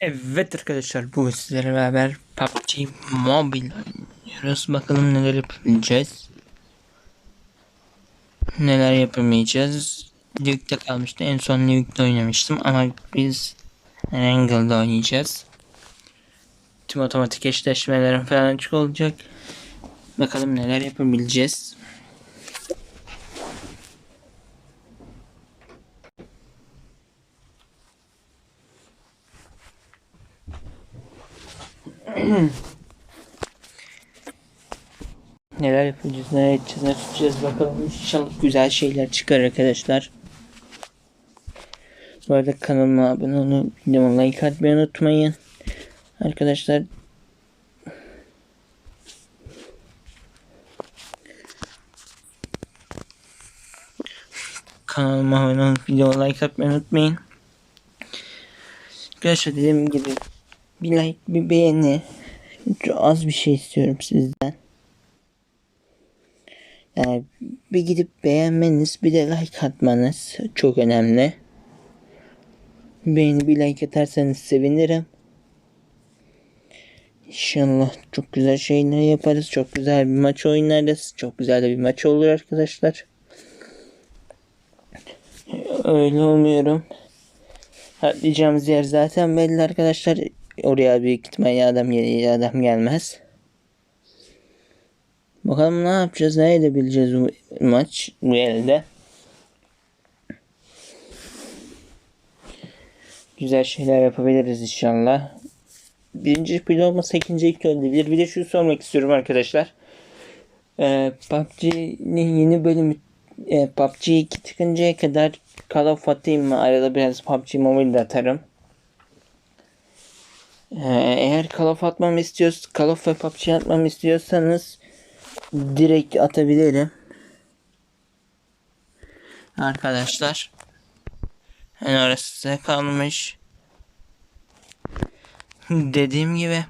Evet arkadaşlar bu sizlerle beraber PUBG Mobile oynuyoruz. Bakalım neler yapabileceğiz. Neler yapamayacağız. Link'te kalmıştı. En son Link'te oynamıştım ama biz Wrangle'da oynayacağız. Tüm otomatik eşleşmelerin falan açık olacak. Bakalım neler yapabileceğiz. Neler yapacağız, neler edeceğiz, ne tutacağız bakalım. İnşallah güzel şeyler çıkar arkadaşlar. Bu arada kanalıma abone olup videoma like atmayı unutmayın. Arkadaşlar kanalıma abone olup videoma like atmayı unutmayın. Arkadaşlar dediğim gibi bir like bir beğeni çok az bir şey istiyorum sizden. Yani bir gidip beğenmeniz bir de like atmanız çok önemli. Beğeni bir like atarsanız sevinirim. İnşallah çok güzel şeyler yaparız. Çok güzel bir maç oynarız. Çok güzel de bir maç olur arkadaşlar. Öyle umuyorum. Atlayacağımız yer zaten belli arkadaşlar. Oraya büyük ihtimalle adam gelir adam gelmez. Bakalım ne yapacağız, ne edebileceğiz bu maç bu elde. Güzel şeyler yapabiliriz inşallah. Birinci pil olmasa ikinci ilk ölebilir. Bir de şunu sormak istiyorum arkadaşlar. Ee, PUBG'nin yeni bölümü e, PUBG 2 çıkıncaya kadar Call of atayım mı? Arada biraz PUBG Mobile de atarım. Ee, eğer Call of atmamı istiyorsanız, Call of ve PUBG atmamı istiyorsanız direkt atabilirim. Arkadaşlar. Yani orası size kalmış. Dediğim gibi.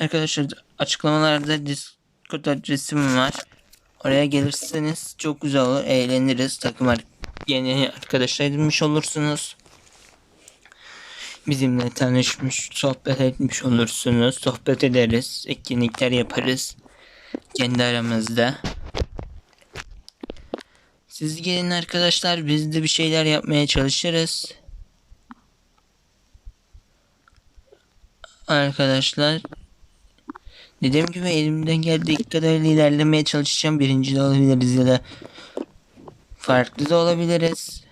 Arkadaşlar açıklamalarda Discord adresim var. Oraya gelirseniz çok güzel olur. Eğleniriz. Takım yeni arkadaşlar edinmiş olursunuz. Bizimle tanışmış, sohbet etmiş olursunuz. Sohbet ederiz, etkinlikler yaparız. Kendi aramızda. Siz gelin arkadaşlar, biz de bir şeyler yapmaya çalışırız. Arkadaşlar. Dediğim gibi elimden geldiği kadarıyla ilerlemeye çalışacağım. Birinci de olabiliriz ya da farklı da olabiliriz.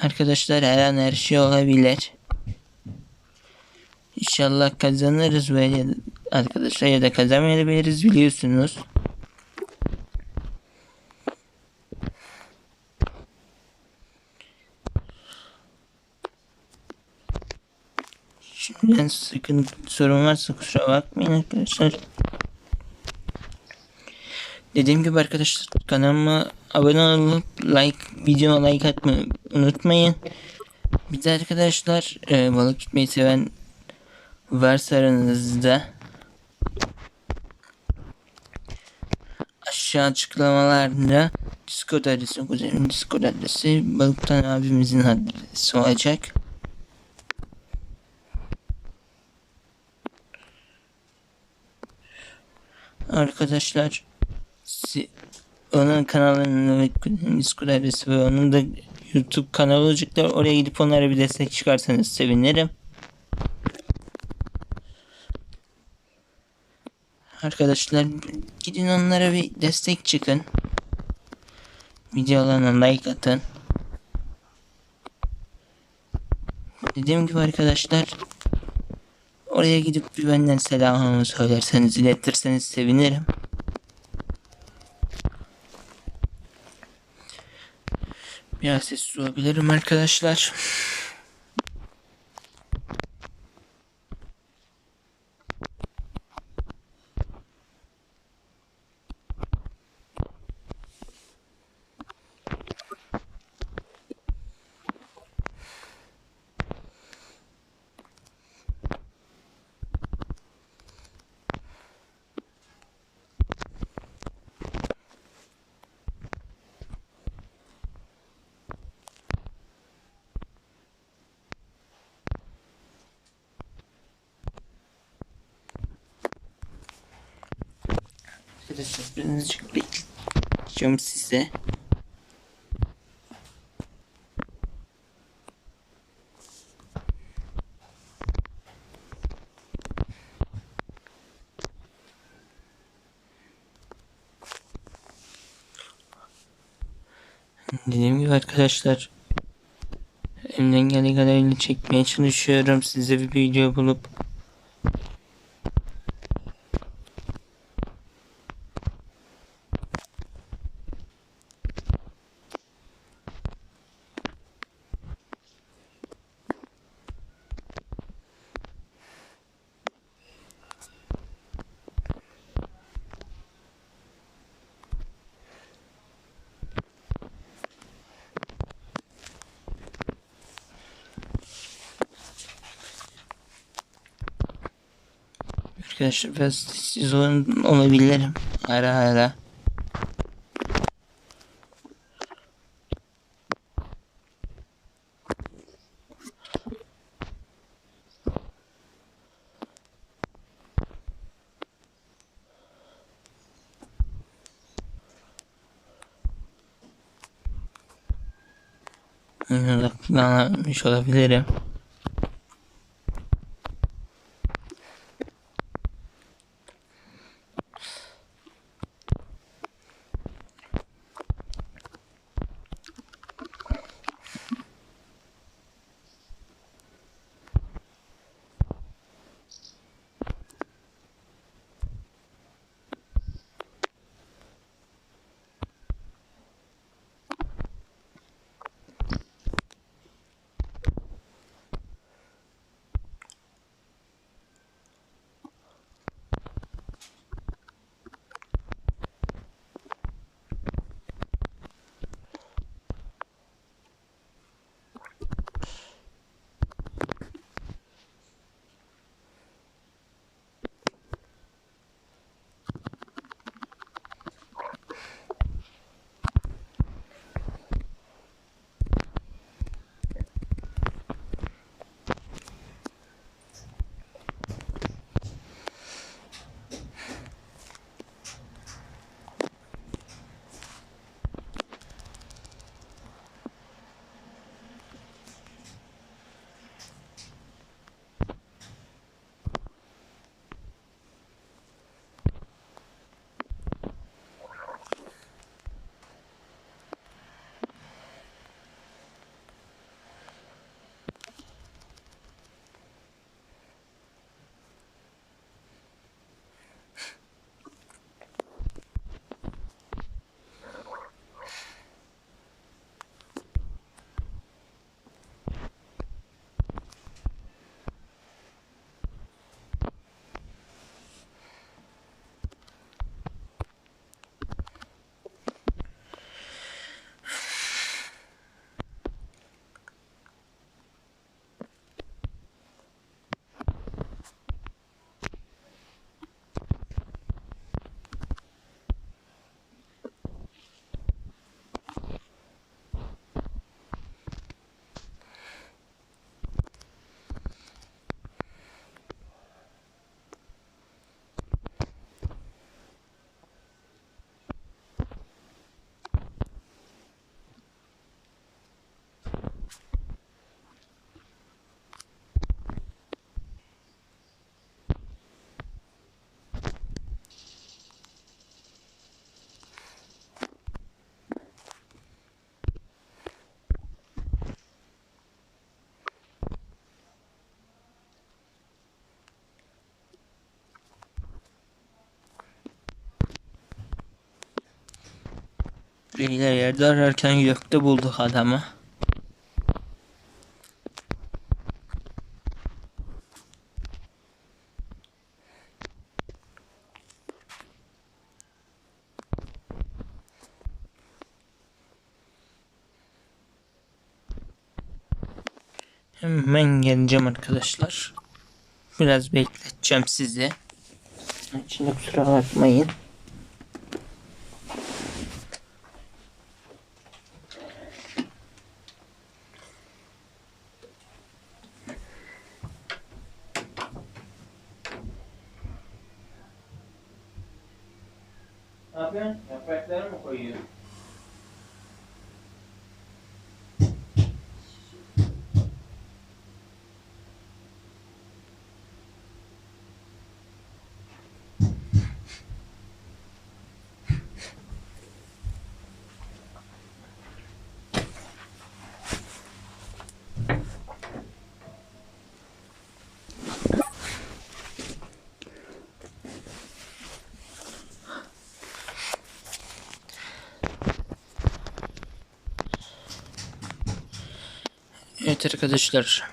Arkadaşlar her an her şey olabilir. İnşallah kazanırız böyle arkadaşlar ya da kazanmayabiliriz biliyorsunuz. Şimdiden sıkıntı sorun varsa kusura bakmayın arkadaşlar. Dediğim gibi arkadaşlar kanalıma abone olup like videoma like atmayı unutmayın. Bir de arkadaşlar e, balık tutmayı seven varsa aranızda aşağı açıklamalarda Discord adresi, kuzenim Discord adresi balıktan abimizin adresi olacak. Arkadaşlar onun kanalının ve Discord adresi ve onun da YouTube kanalı olacaklar. Oraya gidip onlara bir destek çıkarsanız sevinirim. Arkadaşlar gidin onlara bir destek çıkın. Videolarına like atın. Dediğim gibi arkadaşlar oraya gidip bir benden selamımı söylerseniz iletirseniz sevinirim. Biraz sessiz olabilirim arkadaşlar. Arkadaşlar birazcık bekleyeceğim size. Dediğim gibi arkadaşlar elimden geldiği kadarıyla çekmeye çalışıyorum size bir video bulup Arkadaşlar biraz sessiz olabilirim ara ara. Odaklanmış olabilirim. Beyler yerde ararken gökte bulduk adamı. Hemen geleceğim arkadaşlar. Biraz bekleteceğim sizi. İçinde kusura bakmayın. Ne yapıyorsun? Yaprakları mı koyuyor? Evet arkadaşlar.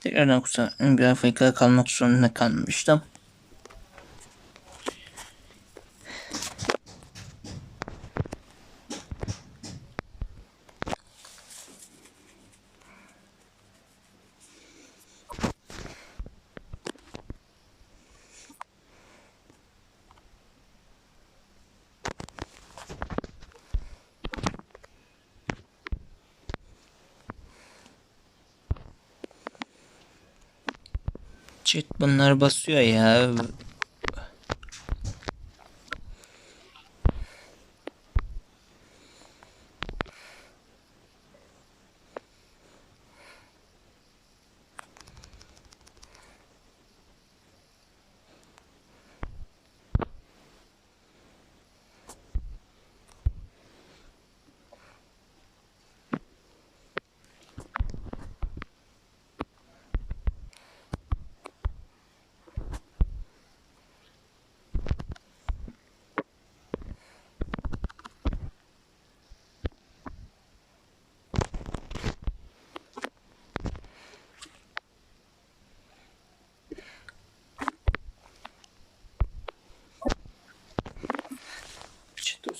Tekrardan kusura bir Afrika'da kalmak zorunda kalmıştım. Chat bunlar basıyor ya.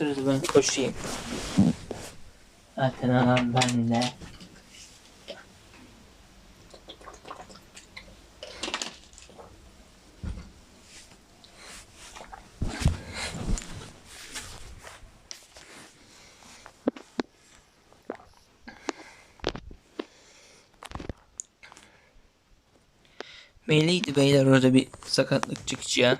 Sırada ben koşayım. Zaten anam bende. Belliydi beyler orada bir sakatlık çıkacağı.